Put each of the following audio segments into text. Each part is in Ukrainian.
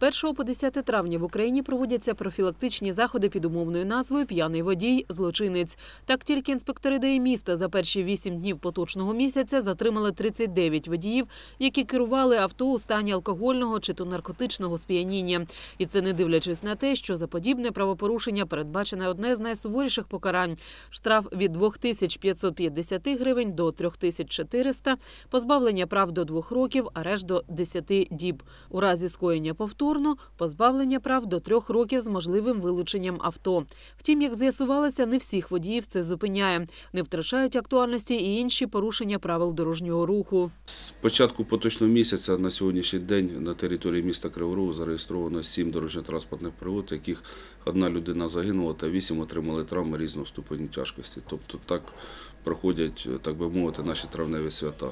З 1 по 10 травня в Україні проводяться профілактичні заходи під умовною назвою П'яний водій злочинець. Так тільки інспектори ДАІ міста за перші 8 днів поточного місяця затримали 39 водіїв, які керували авто у стані алкогольного чи то наркотичного сп'яніння. І це не дивлячись на те, що за подібне правопорушення передбачене одне з найсуворіших покарань штраф від 2550 гривень до 3400, позбавлення прав до 2 років, арешт до 10 діб. У разі скоєння повторно позбавлення прав до 3 років з можливим вилученням авто. Втім, як з'ясувалося, не всіх водіїв це зупиняє. Не втрачають актуальності і інші порушення правил дорожнього руху. З початку поточного місяця на сьогоднішній день на території міста Кривого Рогу зареєстровано сім дорожньо-транспортних пригод, яких одна людина загинула та вісім отримали травми різного ступеню тяжкості. Тобто так проходять, так би мовити, наші травневі свята.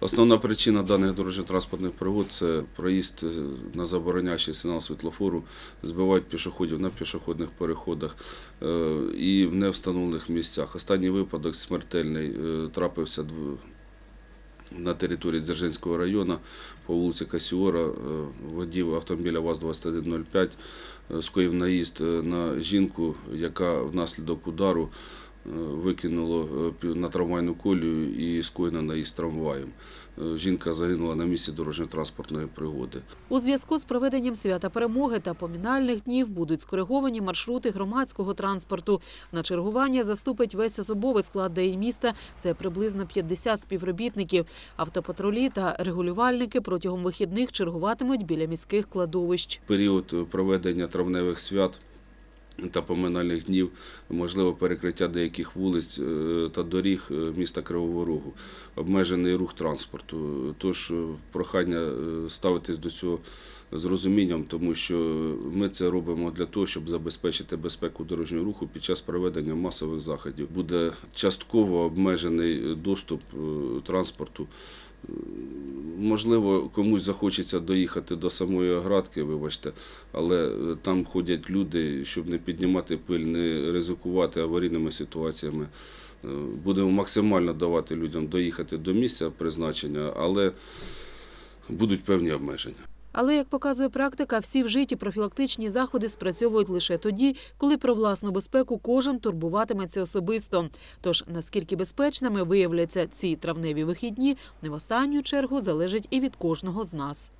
Основна причина даних дорожньо-транспортних пригод – це проїзд е, на забороняючий сигнал світлофору, збивають пішоходів на пішохідних переходах е, і в невстановлених місцях. Останній випадок смертельний е, трапився на території Дзержинського району по вулиці Касіора водій автомобіля ВАЗ-2105 е, скоїв наїзд на жінку, яка внаслідок удару викинуло е, на трамвайну колію і скоєно наїзд трамваєм. Е, Жінка загинула на місці дорожньо-транспортної пригоди. У зв'язку з проведенням свята перемоги та помінальних днів будуть скориговані маршрути громадського транспорту. На чергування заступить весь особовий склад ДАІ міста. Це приблизно 50 співробітників. Автопатрулі та регулювальники протягом вихідних чергуватимуть біля міських кладовищ. період проведення травневих свят та поминальних днів можливо перекриття деяких вулиць е, та доріг е, міста Кривого Рогу, обмежений рух транспорту. Тож е, прохання ставитись до цього з розумінням, тому що ми це робимо для того, щоб забезпечити безпеку дорожнього руху під час проведення масових заходів. Буде частково обмежений доступ транспорту Можливо, комусь захочеться доїхати до самої оградки, вибачте, але е, там ходять люди, щоб не піднімати пиль, не ризикувати аварійними ситуаціями. Е, Будемо максимально давати людям доїхати до місця призначення, але будуть певні обмеження. Але, як показує практика, всі вжиті профілактичні заходи спрацьовують лише тоді, коли про власну безпеку кожен турбуватиметься особисто. Тож наскільки безпечними виявляться ці травневі вихідні, не в останню чергу залежить і від кожного з нас.